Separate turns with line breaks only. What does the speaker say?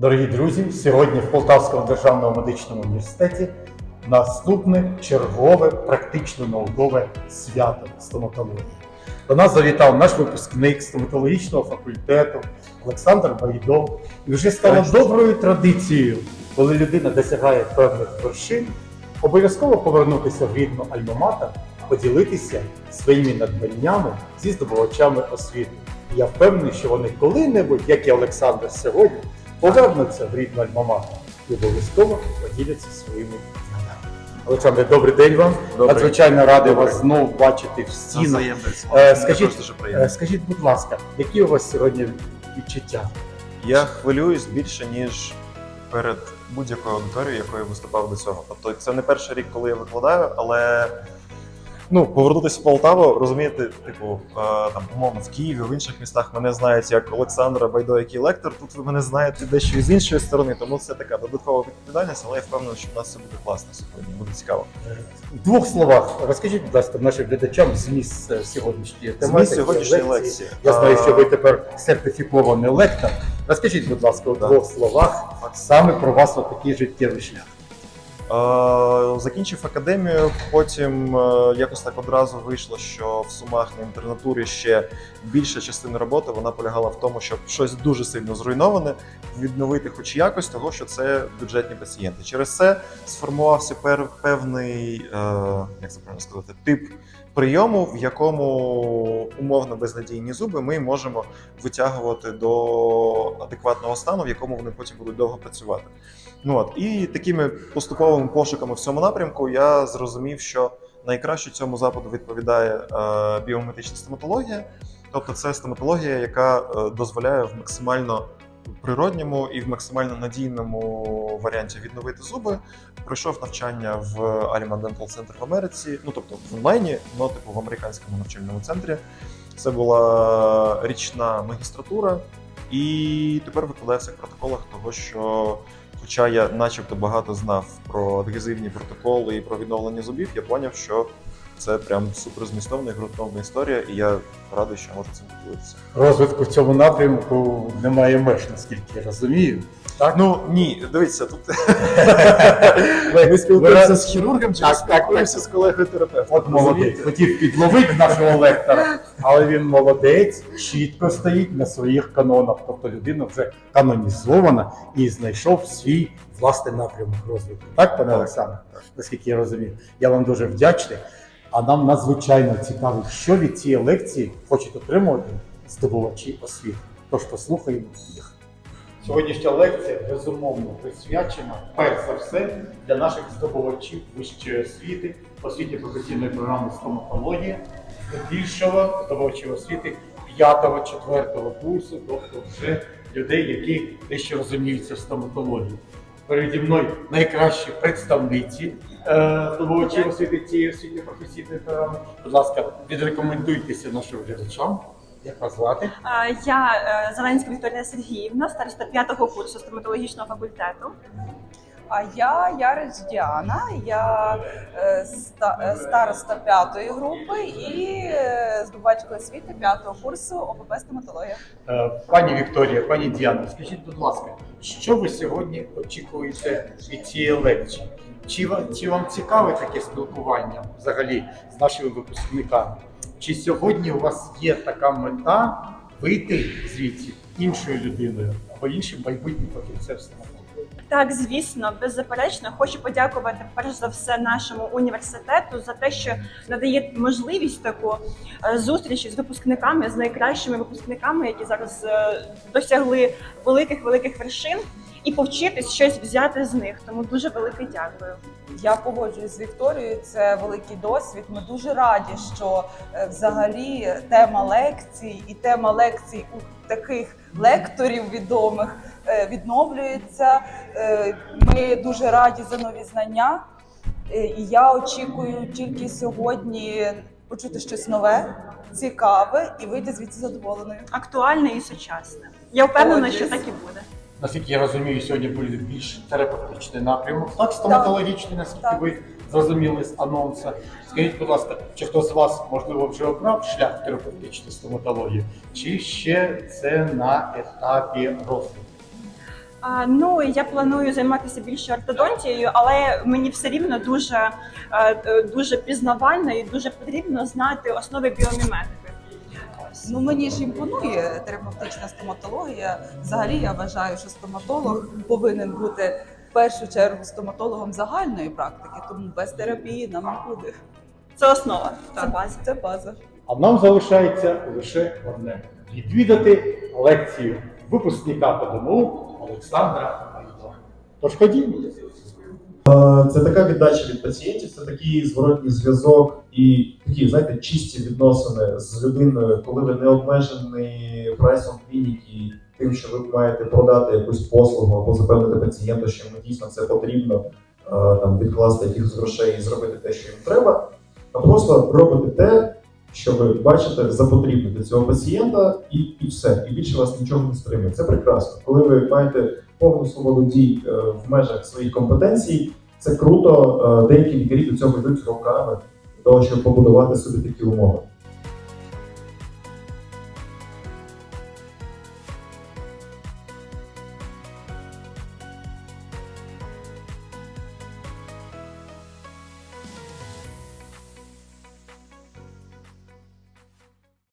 Дорогі друзі, сьогодні в Полтавському державному медичному університеті наступне чергове практично наукове свято стоматології. До нас завітав наш випускник стоматологічного факультету Олександр Байдов. І вже стало доброю традицією, коли людина досягає певних вершин, обов'язково повернутися в рідну альма-матер, поділитися своїми надбаннями зі здобувачами освіти. І я впевнений, що вони коли-небудь, як і Олександр сьогодні, повернуться в рідну альма-матер і обов'язково поділяться своїми знаннями. Олександр, добрий день вам.
Добрий.
Надзвичайно радий
Добрий.
вас знову бачити в стінах. Е, скажіть, Е. Скажіть, будь ласка, які у вас сьогодні відчуття?
Я хвилююсь більше, ніж перед будь-якою аудиторією, якою я виступав до цього. Тобто це не перший рік, коли я викладаю, але ну, повернутися в Полтаву, розумієте, типу, там, умовно, в Києві, в інших містах мене знають як Олександра Байдо, який лектор. Тут ви мене знаєте дещо з іншої сторони, тому це така додаткова відповідальність, але я впевнений, що в нас все буде класно сьогодні, буде цікаво.
В двох словах розкажіть, будь ласка, нашим глядачам зміст е, сьогоднішньої тематики.
Зміст сьогоднішньої лекції.
Я знаю, що ви тепер сертифікований лектор. Розкажіть, будь ласка, у двох словах саме про вас отакий життєвий шлях.
Е, Закінчив академію, потім е, якось так одразу вийшло, що в сумах на інтернатурі ще більша частина роботи вона полягала в тому, щоб щось дуже сильно зруйноване відновити, хоч якось того, що це бюджетні пацієнти. Через це сформувався певний, е, як це правильно сказати, тип прийому, в якому умовно безнадійні зуби ми можемо витягувати до адекватного стану, в якому вони потім будуть довго працювати. Ну от і такими поступовими пошуками в цьому напрямку я зрозумів, що найкраще цьому западу відповідає е, біомедична стоматологія, тобто це стоматологія, яка е, дозволяє в максимально природньому і в максимально надійному варіанті відновити зуби. Пройшов навчання в Aliman Dental Center в Америці, ну тобто в онлайні, ну типу в американському навчальному центрі. Це була річна магістратура, і тепер викладаю в протоколах того, що Хоча я начебто багато знав про адгезивні протоколи і про відновлення зубів, я зрозумів, що це прям супер змістовна і ґрунтовна історія, і я радий, що можу цим поділитися.
Розвитку в цьому напрямку немає меж, наскільки я розумію. Так?
Ну ні, дивіться, тут ми спілкуємося з хірургом, чи спілкуємося з колегою терапевтом.
От молодець. Хотів підловити нашого лектора, але він молодець, чітко стоїть на своїх канонах. Тобто людина вже канонізована і знайшов свій власний напрямок розвитку. Так, пане
Так,
Олександр? Naскільки я розумію. Я вам дуже вдячний. А нам надзвичайно цікаво, що від цієї лекції хочуть отримувати здобувачі освіти. Тож послухаємо їх. Сьогоднішня лекція безумовно присвячена перш за все для наших здобувачів вищої освіти, освіті професійної програми стоматологія, здебільшого здобувачів освіти 5-4 курсу, тобто вже людей, які дещо розуміються в стоматології. Переді мною найкращі представниці е, здобувачів освіти цієї освіти професійної програми. Будь ласка, відрекомендуйтеся нашим глядачам. Як вас звати?
Я е, Зеленська Вікторія Сергіївна, староста п'ятого курсу стоматологічного факультету.
А я Ярич Діана, я е, ста- е, староста п'ятої групи і е, здобувачка освіти п'ятого курсу ОПП стоматологія.
Е, Пані Вікторія, пані Діана, скажіть, будь ласка, що ви сьогодні очікуєте від цієї лекції? Чи вам, чи вам цікаве таке спілкування взагалі з нашими випускниками? Чи сьогодні у вас є така мета вийти звідси іншою людиною або іншим майбутнім фахівцем?
Так, звісно, беззаперечно, хочу подякувати перш за все нашому університету за те, що надає можливість таку е, зустрічі з випускниками, з найкращими випускниками, які зараз е, досягли великих великих вершин, і повчитись щось взяти з них. Тому дуже велике дякую.
Я погоджуюсь з Вікторією. Це великий досвід. Ми дуже раді, що е, взагалі тема лекцій і тема лекцій у таких лекторів відомих відновлюється. Е, Ми дуже раді за нові знання. Е, І я очікую тільки сьогодні почути щось нове, цікаве і вийти звідси задоволеною.
Актуальне і сучасне. Я впевнена, що так і буде.
Наскільки я розумію, сьогодні буде більш терапевтичний напрямок, так стоматологічний, наскільки
Так.
ви зрозуміли з анонсу. Скажіть, будь ласка, чи хтось з вас можливо вже обрав шлях терапевтичної стоматології, чи ще це на етапі розвитку?
А, ну я планую займатися більше ортодонтією, але мені все рівно дуже, е, дуже пізнавально і дуже потрібно знати основи біоміметики.
Ну мені ж імпонує терапевтична стоматологія. Взагалі я вважаю, що стоматолог повинен бути в першу чергу стоматологом загальної практики, тому без терапії нам не буде.
Це основа, це база.
Це база.
А нам залишається лише одне відвідати лекцію випускника ПДМУ Олександра. Тож ходімо.
Е, Це така віддача від пацієнтів, це такий зворотній зв'язок і такі, знаєте, чисті відносини з людиною, коли ви не обмежені прайсом клініки, тим, що ви маєте продати якусь послугу або запевнити пацієнта, що йому дійсно це потрібно, е, там відкласти якихось грошей і зробити те, що їм треба, а просто робити те, що ви бачите за потрібне для цього пацієнта, і, і все. І більше вас нічого не стримує. Це прекрасно, коли ви маєте повну свободу дій е, в межах своїх компетенцій. Це круто. Е, Деякі лікарі до цього йдуть роками для того, щоб побудувати собі такі умови.